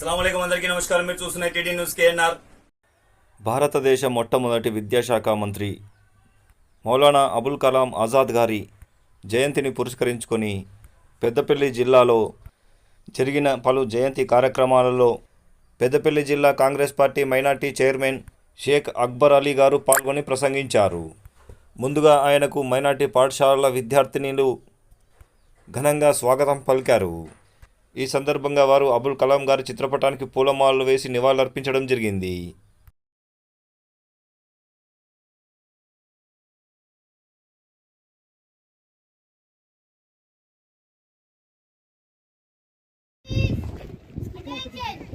నమస్కారం. మీరు చూస్తున్న టీడీ న్యూస్ కేఎన్ఆర్. భారతదేశ మొట్టమొదటి విద్యాశాఖ మంత్రి మౌలానా అబుల్ కలాం ఆజాద్ గారి జయంతిని పురస్కరించుకొని పెద్దపల్లి జిల్లాలో జరిగిన పలు జయంతి కార్యక్రమాలలో పెద్దపల్లి జిల్లా Congress party minority chairman Shaik Akbar Ali గారు పాల్గొని ప్రసంగించారు. ముందుగా ఆయనకు మైనార్టీ పాఠశాలల విద్యార్థినిలు ఘనంగా స్వాగతం పలికారు. ఈ సందర్భంగా వారు అబుల్ కలాం గారి చిత్రపటానికి పూలమాలలు వేసి నివాళులర్పించడం జరిగింది Attention!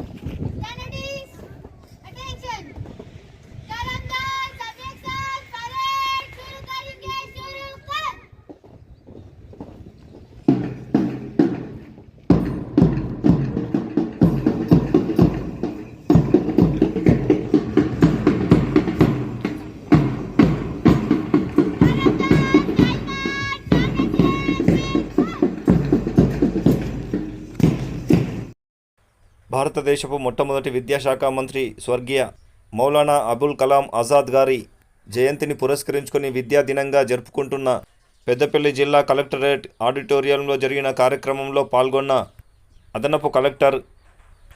భారతదేశపు మొట్టమొదటి విద్యాశాఖ మంత్రి స్వర్గీయ మౌలానా అబుల్ కలాం ఆజాద్ గారి జయంతిని పురస్కరించుకొని విద్యా దినంగా జరుపుకుంటున్న పెద్దపల్లి జిల్లా కలెక్టరేట్ ఆడిటోరియంలో జరిగిన కార్యక్రమంలో పాల్గొన్న అదనపు కలెక్టర్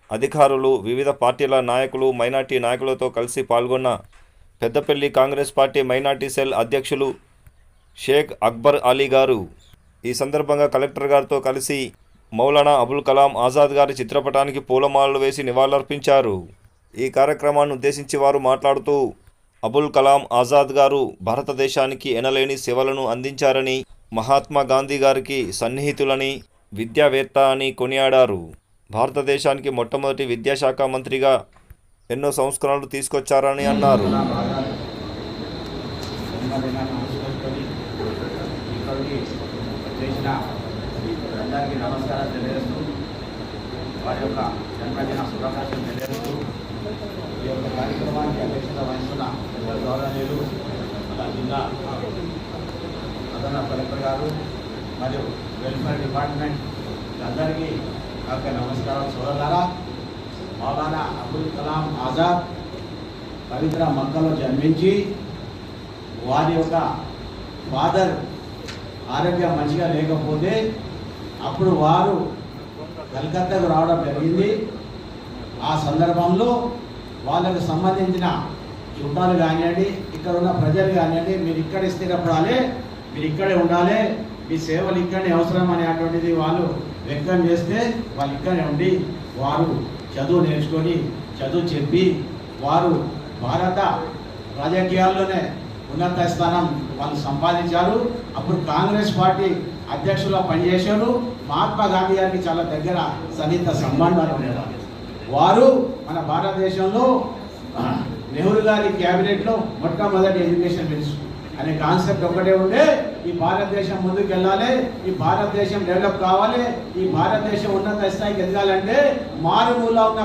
అధికారులు వివిధ పార్టీల నాయకులు మైనార్టీ నాయకులతో కలిసి పాల్గొన్న Peddapalli Congress party minority cell అధ్యక్షులు షేక్ అక్బర్ అలీ గారు. ఈ సందర్భంగా కలెక్టర్ గారితో కలిసి మౌలానా అబుల్ కలాం ఆజాద్ గారి చిత్రపటానికి పూలమాలలు వేసి నివాళులర్పించారు. ఈ కార్యక్రమాన్ని ఉద్దేశించి వారు మాట్లాడుతూ అబుల్ కలాం ఆజాద్ గారు భారతదేశానికి ఎనలేని సేవలను అందించారని మహాత్మా గాంధీ గారికి సన్నిహితులని విద్యావేత్త అని కొనియాడారు. భారతదేశానికి మొట్టమొదటి విద్యాశాఖ మంత్రిగా ఎన్నో సంస్కరణలు తీసుకొచ్చారని అన్నారు. చేసిన అందరికీ నమస్కారం తెలియజేస్తూ వారి యొక్క జన్మదిన శుభాకాంక్షలు తెలియజేస్తూ ఈ యొక్క కార్యక్రమానికి అధ్యక్షత వహిస్తున్న పెద్ద గౌరవనీయులు జిల్లా అదన కలెక్టర్ గారు మరియు వెల్ఫేర్ డిపార్ట్మెంట్ అందరికీ యొక్క నమస్కారం సోదరులారా మౌలానా అబుల్ కలాం ఆజాద్ పవిత్ర మక్కలో జన్మించి వారి యొక్క ఫాదర్ ఆరోగ్యం మంచిగా లేకపోతే అప్పుడు వారు కలకత్తాకు రావడం జరిగింది. ఆ సందర్భంలో వాళ్ళకు సంబంధించిన చుట్టాలు కానివ్వండి ఇక్కడ ఉన్న ప్రజలు కానివ్వండి మీరు ఇక్కడ స్థిరపడాలి మీరు ఇక్కడే ఉండాలి మీ సేవలు ఇక్కడనే అవసరం అనేటువంటిది వాళ్ళు వ్యక్తం చేస్తే వాళ్ళు ఇక్కడే ఉండి వారు చదువు నేర్చుకొని చదువు చెప్పి వారు భారత రాజకీయాల్లోనే ఉన్నత స్థానం వాళ్ళు సంపాదించారు. అప్పుడు కాంగ్రెస్ పార్టీ అధ్యక్షులుగా పనిచేశారు. మహాత్మా గాంధీ గారికి చాలా దగ్గర సన్నిహిత సంబంధాలు ఉండేవారు వారు మన భారతదేశంలో నెహ్రూ గారి క్యాబినెట్లో మొట్టమొదటి ఎడ్యుకేషన్ మినిస్టర్. అనే కాన్సెప్ట్ ఒకటే ఉండే. ఈ భారతదేశం ముందుకు వెళ్ళాలి ఈ భారతదేశం డెవలప్ కావాలి. ఈ భారతదేశం ఉన్నత స్థాయికి ఎదగాలంటే మారుమూల ఉన్న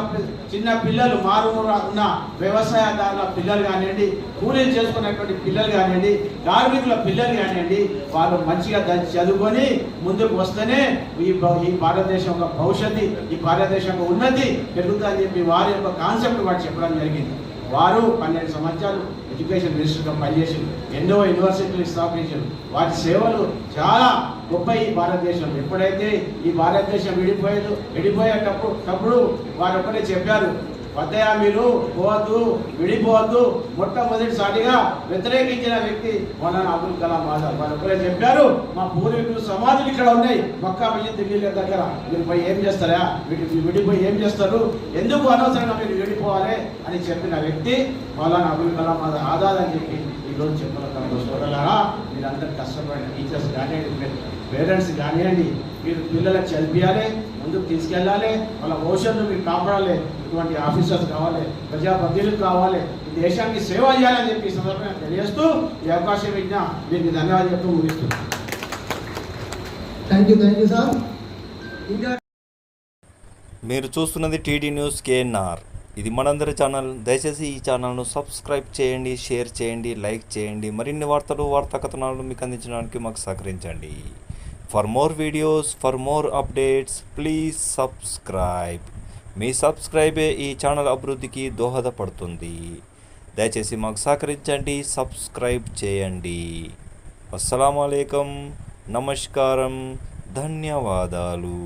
చిన్న పిల్లలు మారుమూల ఉన్న వ్యవసాయదారుల పిల్లలు కానివ్వండి కూలీలు చేసుకున్నటువంటి పిల్లలు కానివ్వండి కార్మికుల పిల్లలు కానివ్వండి వాళ్ళు మంచిగా దాన్ని చదువుకొని ముందుకు వస్తేనే ఈ ఈ భారతదేశం యొక్క భవిష్యత్తు ఈ భారతదేశం యొక్క ఉన్నతి పెరుగుతుందని చెప్పి వారి యొక్క కాన్సెప్ట్ వాడు చెప్పడం జరిగింది. వారు పన్నెండు సంవత్సరాలు ఎడ్యుకేషన్ మినిస్టర్గా పనిచేసారు ఎన్నో యూనివర్సిటీలు స్థాపించారు. వారి సేవలు చాలా గొప్ప ఈ భారతదేశం. ఎప్పుడైతే ఈ భారతదేశం విడిపోయేదో విడిపోయేటప్పుడు తప్పుడు వారు ఒకటే చెప్పారు. వద్దయా మీరు పోవద్దు విడిపోవద్దు. మొట్టమొదటిసారిగా వ్యతిరేకించిన వ్యక్తి మౌలానా అబుల్ కలాం ఆజాద్. వారు ఒకరే చెప్పారు మా పూర్వీకులు సమాధులు ఇక్కడ ఉన్నాయి. మక్కా మసీద్ ఢిల్లీ దగ్గర. మీరు పోయి ఏం చేస్తారా? వీటి విడిపోయి ఏం చేస్తారు? ఎందుకు అనవసరంగా మీరు విడిపోవాలి అని చెప్పిన వ్యక్తి మౌలానా అబుల్ కలాం ఆజాద్ ఆజాద్ అని చెప్పి ఈరోజు చెప్పగలుగుతాను సోదరులారా మీరందరూ కష్టపడిన టీచర్స్ కానివ్వండి పేరెంట్స్ కానివ్వండి మీరు పిల్లలకు చదివియాలి ముందుకు తీసుకెళ్ళాలి. వాళ్ళ భవిష్యత్తు మీరు కాపాడాలి. ఇటువంటి ఆఫీసర్స్ కావాలి. ప్రజాప్రతినిధులు కావాలి. ఈ దేశానికి సేవ చేయాలని చెప్పి ఈ సందర్భంగా తెలియజేస్తూ ఈ అవకాశం ఇచ్చిన మీకు ధన్యవాదాలు చెప్తూ ముగిస్తున్నాను. Thank you thank you sir ఇంకా మీరు చూస్తున్నది టీడీ న్యూస్ కేఎన్ఆర్. ఇది మనందరి ఛానల్. దయచేసి ఈ ఛానల్ను సబ్స్క్రైబ్ చేయండి షేర్ చేయండి లైక్ చేయండి. మరిన్ని వార్తలు వార్తా కథనాలను మీకు అందించడానికి మాకు సహకరించండి. For more videos for more updates please subscribe. మీ సబ్స్క్రైబే ఈ ఛానల్ అభివృద్ధికి దోహదపడుతుంది. దయచేసి మాకు సహకరించండి సబ్స్క్రైబ్ చేయండి. అస్సలం నమస్కారం ధన్యవాదాలు.